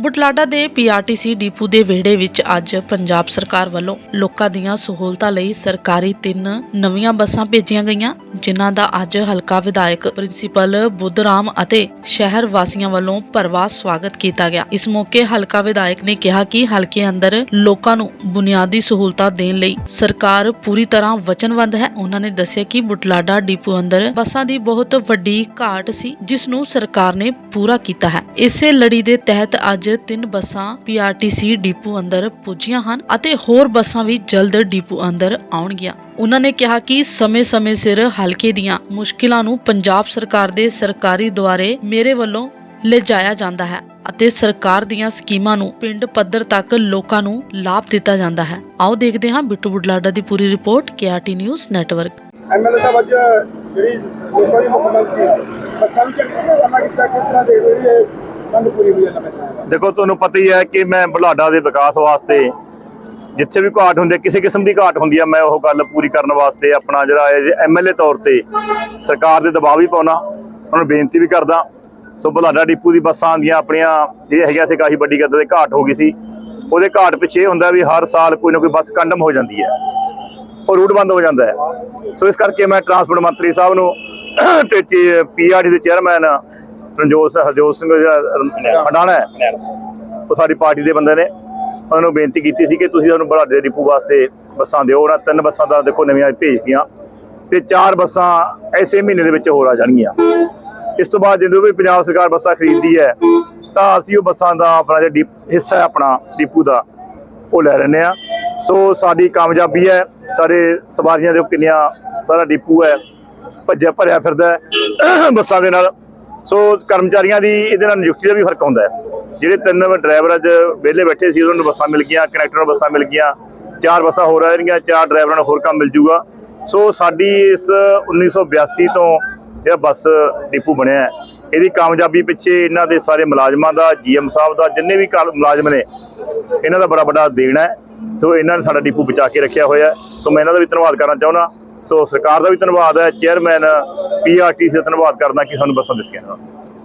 ਬੁਟਲਾਡਾ ਦੇ PRTC depot ਦੇ ਵਿਹੜੇ ਵਿੱਚ ਅੱਜ ਪੰਜਾਬ ਸਰਕਾਰ ਵੱਲੋਂ ਲੋਕਾਂ ਦੀਆਂ ਸਹੂਲਤਾਂ ਲਈ ਸਰਕਾਰੀ ਤਿੰਨ ਨਵੀਆਂ ਬੱਸਾਂ ਭੇਜੀਆਂ ਗਈਆਂ, ਜਿਨ੍ਹਾਂ ਦਾ ਅੱਜ ਹਲਕਾ ਵਿਧਾਇਕ ਪ੍ਰਿੰਸੀਪਲ ਬੁੱਧਰਾਮ ਅਤੇ ਸ਼ਹਿਰ ਵਾਸੀਆਂ ਵੱਲੋਂ ਭਰਵਾ ਸਵਾਗਤ ਕੀਤਾ ਗਿਆ। ਇਸ ਮੌਕੇ ਹਲਕਾ ਵਿਧਾਇਕ ਨੇ ਕਿਹਾ ਕਿ ਹਲਕੇ ਅੰਦਰ ਲੋਕਾਂ ਨੂੰ ਬੁਨਿਆਦੀ ਸਹੂਲਤਾਂ ਦੇਣ ਲਈ ਸਰਕਾਰ ਪੂਰੀ ਤਰ੍ਹਾਂ ਵਚਨਬੱਧ ਹੈ। ਉਹਨਾਂ ਨੇ ਦੱਸਿਆ ਕਿ ਬੁਟਲਾਡਾ ਡਿਪੂ ਅੰਦਰ ਬੱਸਾਂ ਦੀ ਬਹੁਤ ਵੱਡੀ ਘਾਟ ਸੀ, ਜਿਸ ਨੂੰ ਸਰਕਾਰ ਨੇ ਪੂਰਾ ਕੀਤਾ ਹੈ। ਇਸੇ ਲੜੀ ਦੇ ਤਹਿਤ ਅੱਜ ਤਿੰਨ ਬੱਸਾਂ ਪੀਆਰਟੀਸੀ ਡਿਪੂ ਅੰਦਰ ਪੁੱਜੀਆਂ ਹਨ ਅਤੇ ਹੋਰ ਬੱਸਾਂ ਵੀ ਜਲਦ ਡਿਪੂ ਅੰਦਰ ਆਉਣਗੀਆਂ। ਉਹਨਾਂ ਨੇ ਕਿਹਾ ਕਿ ਸਮੇਂ-ਸਮੇਂ ਸਿਰ ਹਲਕੇ ਦੀਆਂ ਮੁਸ਼ਕਿਲਾਂ ਨੂੰ ਪੰਜਾਬ ਸਰਕਾਰ ਦੇ ਸਰਕਾਰੀ ਦੁਆਰੇ ਮੇਰੇ ਵੱਲੋਂ ਲਿਜਾਇਆ ਜਾਂਦਾ ਹੈ ਅਤੇ ਸਰਕਾਰ ਦੀਆਂ ਸਕੀਮਾਂ ਨੂੰ ਪਿੰਡ ਪੱਧਰ ਤੱਕ ਲੋਕਾਂ ਨੂੰ ਲਾਭ ਦਿੱਤਾ ਜਾਂਦਾ ਹੈ। ਆਓ ਦੇਖਦੇ ਹਾਂ ਬਿੱਟੂ ਬੁਢਲਾਡਾ ਦੀ ਪੂਰੀ report KRT news network. MLA ਸਾਹਿਬ, ਅੱਜ ਜਿਹੜੀ ਲੋਕਾਂ ਦੀ ਮੁੱਖ ਮੰਗ ਸੀ, ਬੱਸਾਂ ਵੀ ਕਿਸ ਤਰ੍ਹਾਂ ਦੇ ਜਿਹੜੀ ਇਹ ਮੰਗ ਪੂਰੀ ਹੋਈ ਹੈ ਨਵੇਂ ਸਾਲ ਦੀ? ਦੇਖੋ, ਤੁਹਾਨੂੰ ਪਤਾ ਹੀ ਹੈ ਕਿ ਮੈਂ ਬੁਲਾਡਾ ਦੇ ਵਿਕਾਸ ਵਾਸਤੇ ਜਿੱਥੇ ਵੀ ਘਾਟ ਹੁੰਦੀ ਹੈ ਕਿਸੇ ਕਿਸਮ ਦੀ ਘਾਟ ਹੁੰਦੀ ਹੈ ਮੈਂ ਉਹ ਗੱਲ ਪੂਰੀ ਕਰਨ ਵਾਸਤੇ ਆਪਣਾ ਜਿਹੜਾ ਐਮਐਲਏ ਤੌਰ ਤੇ ਸਰਕਾਰ ਦੇ ਦਬਾਅ ਵੀ ਪਾਉਣਾ, ਉਹਨਾਂ ਨੂੰ ਬੇਨਤੀ ਵੀ ਕਰਦਾ। ਸੋ ਬੁਲਾਡਾ ਡਿਪੂ ਦੀ ਬੱਸਾਂ ਦੀਆਂ ਆਪਣੀਆਂ ਜਿਹੜੀਆਂ ਹੈਗੀਆਂ ਸੀ ਕਾਫੀ ਵੱਡੀ ਗੱਦ ਦੇ ਘਾਟ ਹੋ ਗਈ ਸੀ। ਉਹਦੇ ਘਾਟ ਪਿੱਛੇ ਇਹ ਹੁੰਦਾ ਵੀ ਹਰ ਸਾਲ ਕੋਈ ਨਾ ਕੋਈ ਬੱਸ ਕੰਡਮ ਹੋ ਜਾਂਦੀ ਹੈ। ਉਹ ਰੂਟ ਬੰਦ ਹੋ ਜਾਂਦਾ ਹੈ। ਸੋ ਇਸ ਕਰਕੇ ਮੈਂ ਟਰਾਂਸਪੋਰਟ ਮੰਤਰੀ ਸਾਹਿਬ ਨੂੰ ਤੇ ਪੀਆਰਡੀ ਦੇ ਚੇਅਰਮੈਨ ਰਣਜੋਤ ਹਰਜੋਤ ਸਿੰਘ ਜਿਹੜਾ ਹੰਡਾਣਾ ਹੈ। ਉਹ ਸਾਡੀ ਪਾਰਟੀ ਦੇ ਬੰਦੇ ਨੇ। ਉਹਨਾਂ ਨੂੰ ਬੇਨਤੀ ਕੀਤੀ ਸੀ ਕਿ ਤੁਸੀਂ ਸਾਨੂੰ ਬੜਾਡੇ ਡਿਪੂ ਵਾਸਤੇ ਬੱਸਾਂ ਦਿਓ। ਉਹਨਾਂ ਤਿੰਨ ਬੱਸਾਂ ਦਾ ਦੇਖੋ ਨਵੀਆਂ ਭੇਜਤੀਆਂ। ਤੇ ਚਾਰ ਬੱਸਾਂ ਐਸੇ ਮਹੀਨੇ ਦੇ ਵਿੱਚ ਹੋਰ ਆ ਜਾਣਗੀਆਂ। ਇਸ ਤੋਂ ਬਾਅਦ ਜਦੋਂ ਵੀ ਪੰਜਾਬ ਸਰਕਾਰ ਬੱਸਾਂ ਖਰੀਦਦੀ ਹੈ ਤਾਂ ਅਸੀਂ ਉਹ ਬੱਸਾਂ ਦਾ ਆਪਣਾ ਜਿਹੜਾ ਡਿਪ- ਹਿੱਸਾ ਹੈ ਆਪਣਾ ਡਿਪੂ ਦਾ ਉਹ ਲੈ ਲੈਂਦੇ ਆ ਸੋ ਸਾਡੀ ਕਾਮਯਾਬੀ ਹੈ। ਸਾਡੇ ਸਵਾਰੀਆਂ ਦੇ ਕਿੰਨੀਆਂ ਸਾਰਾ ਡਿਪੂ ਹੈ। ਭੱਜਿਆ ਭਰਿਆ ਫਿਰਦਾ ਬੱਸਾਂ ਦੇ ਨਾਲ। ਸੋ ਕਰਮਚਾਰੀਆਂ ਦੀ ਇਹਦੇ ਨਾਲ ਨਿਯੁਕਤੀ ਦਾ ਵੀ ਫ਼ਰਕ ਹੁੰਦਾ ਹੈ। ਜਿਹੜੇ ਤਿੰਨ ਡਰਾਈਵਰ ਅੱਜ ਵਿਹਲੇ ਬੈਠੇ ਸੀ ਉਹਨਾਂ ਨੂੰ ਬੱਸਾਂ ਮਿਲ ਗਈਆਂ ਕਨੈਕਟਰ ਨੂੰ ਬੱਸਾਂ ਮਿਲ ਗਈਆਂ ਚਾਰ ਬੱਸਾਂ ਹੋਰ ਆ ਜਾਣਗੀਆਂ ਚਾਰ ਡਰਾਈਵਰਾਂ ਨੂੰ ਹੋਰ ਕੰਮ ਮਿਲ ਜੂਗਾ ਸੋ ਸਾਡੀ ਇਸ 1982 ਤੋਂ ਜਿਹੜਾ ਬੱਸ ਡਿਪੂ ਬਣਿਆ ਹੈ, ਇਹਦੀ ਕਾਮਯਾਬੀ ਪਿੱਛੇ ਇਹਨਾਂ ਦੇ ਸਾਰੇ ਮੁਲਾਜ਼ਮਾਂ ਦਾ ਜੀਐਮ ਸਾਹਿਬ ਦਾ ਜਿੰਨੇ ਵੀ ਕਾਲ- ਮੁਲਾਜ਼ਮ ਨੇ ਇਹਨਾਂ ਦਾ ਬੜਾ ਵੱਡਾ ਦੇਣ ਹੈ। ਸੋ ਇਹਨਾਂ ਨੇ ਸਾਡਾ ਡਿਪੂ ਬਚਾ ਕੇ ਰੱਖਿਆ ਹੋਇਆ ਸੋ ਮੈਂ ਇਹਨਾਂ ਦਾ ਵੀ ਧੰਨਵਾਦ ਕਰਨਾ ਚਾਹੁੰਦਾ। ਸੋ ਸਰਕਾਰ ਦਾ ਵੀ ਧੰਨਵਾਦ ਹੈ ਚੇਅਰਮੈਨ ਪੀਆਰਟੀਸੀ ਦਾ ਧੰਨਵਾਦ ਕਰਦਾ ਕਿ ਸਾਨੂੰ ਬੱਸਾਂ ਦਿੱਤੀਆਂ